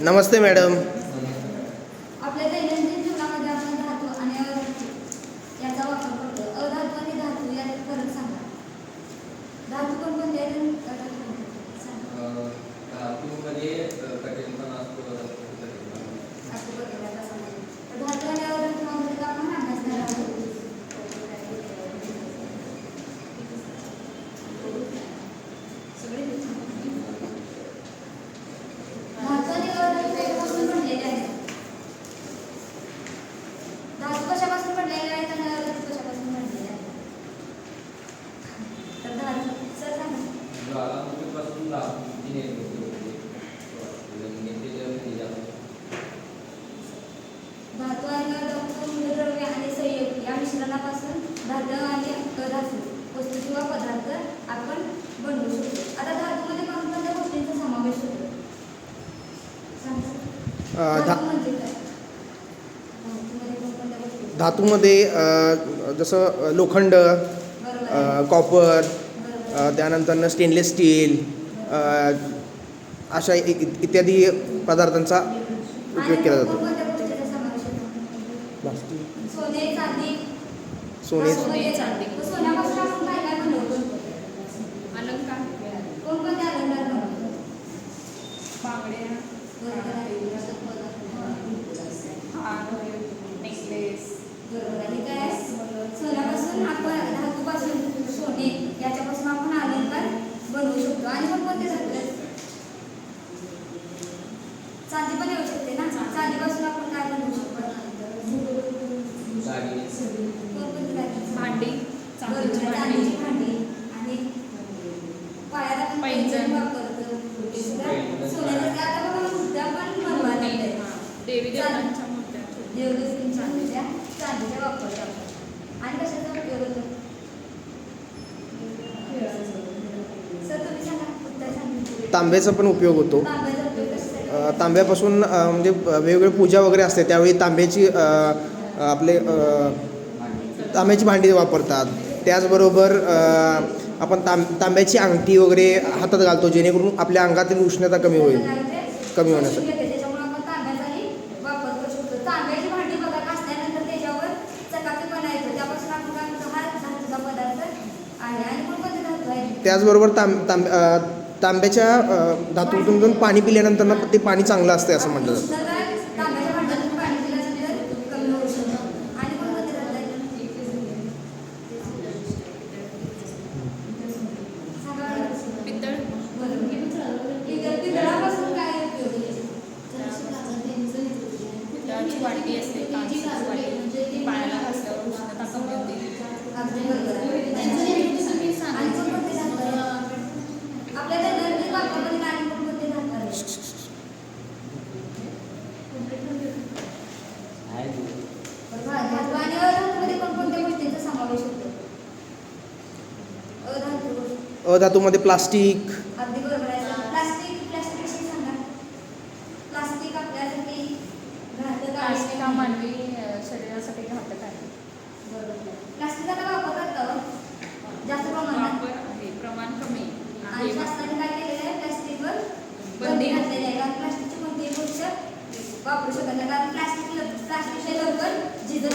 नमस्ते madam आपल्या दैनंदिन जीवनामध्ये आपण धातू आणि अधातू याचा वापर करतो अधातू आणि धातू यात फरक सांगा धातू कोणकोणते आहेत आणि अधातू कोणते आहेत? सांगा. धातूमध्ये कठीणपणा असतो कठीणपणा असं बघूया आता समजेल. तर धातू आणि अधातूमध्ये आपण अभ्यास करणार आहोत धातू आणि अधातू कशापासून बनलेले आहेत धातू कशापासून बनलेले आहेत आणि अधातू कशापासून बनलेले आहेत तर धातू सर सांगा ज्वालामुखीपासून धातूची निर्मिती होते जमिनीतील खनिजापासून धातू आणि अधातू मूलद्रव्य आणि संयुग या मिश्रणापासून धातू आणि अधातू वस्तू किंवा पदार्थ आपण बनवू शकतो. आता धातूमध्ये कोणकोणत्या गोष्टींचा समावेश होतो? धातू धातूमध्ये जसं लोखंड. कॉपर. त्यानंतर स्टेनलेस स्टील अशा इत्यादी पदार्थांचा उपयोग केला जातो कोणकोणत्या गोष्टींचा समावेश होतो सोने चांदी सोने सोने चांदी. मग सोन्यापासून आपण काय काय बनवतो अलंकार. कोणकोणते अलंकार बनवतो बांगड्या. बरोबर आहे. हार नेकलेस. बरोबर आहे. काय? आहे? सोन्यापासून आपण धातूपासून सोने याच्यापासून आपण अलंकार बनवू शकतो. आणि? चांदी पण येऊ शकते ना? चांदीपासून आपण काय बनवू शकतो? दागिने? भांडी चांदीची. भांडी. आणि पैंजण. हे. हा. देवी देवतांच्या मूर्त्या चांदीच्या. आणि कशाचा उपयोग होतो? तांब्याचा पण उपयोग होतो. तांब्यापासून म्हणजे वेगवेगळी पूजा वगैरे असते त्यावेळी तांब्याची आपले तांब्याची भांडी वापरतात. त्याचबरोबर आपण तांब तांब्याची अंगठी वगैरे हातात घालतो जेणेकरून आपल्या अंगातील उष्णता कमी होईल? कमी होण्यासाठी. त्याचबरोबर तांब तांब तांब्याच्या धातूतून पाणी पिल्यानंतर ना ते पाणी चांगलं असते असं म्हटलं जातं उष्णता तांब्याच्या भांड्यातून पाणी पिल्यानंतर कमी होऊ शकतं आणि कोणकोणते धातू आहेत सांगा बरं. पितळ इतर पितळापासून काय उपयोग आहे? पितळाची वाटी असते काचेची वाटी ती पायाला घासल्यावर उष्णता कमी होते अगदी बरोबर आहे. आणि कोणकोणते धातू आहेत? आपल्या दैनंदिन वापरामध्ये आणि कोणकोणते धातू आहेत? बरोबर आहे. धातू आणि अधातूमध्ये कोणकोणत्या गोष्टींचा समावेश होतो अधातू गोष्टी. अधातूमध्ये प्लास्टिक. अगदी बरोबर आहे. प्लास्टिक प्लास्टिक विषयी सांगा प्लास्टिक आपल्यासाठी घातक आहे. प्लास्टिक हा मानवी अ, शरीरासाठी घातक आहे. बरोबर. प्लास्टिक आता वापरतात का हो? जास्त प्रमाणात? वापर आहे प्रमाण कमी आणि आहे. शासनाने काय केलेलं आहे? प्लास्टिकवर बंदी. बंदी घातलेली आहे. कारण प्लास्टिकची कोणतीही गोष्ट वापरू शकत नाही. कारण प्लास्टिक प्लास्टिक हे लवकर झिजत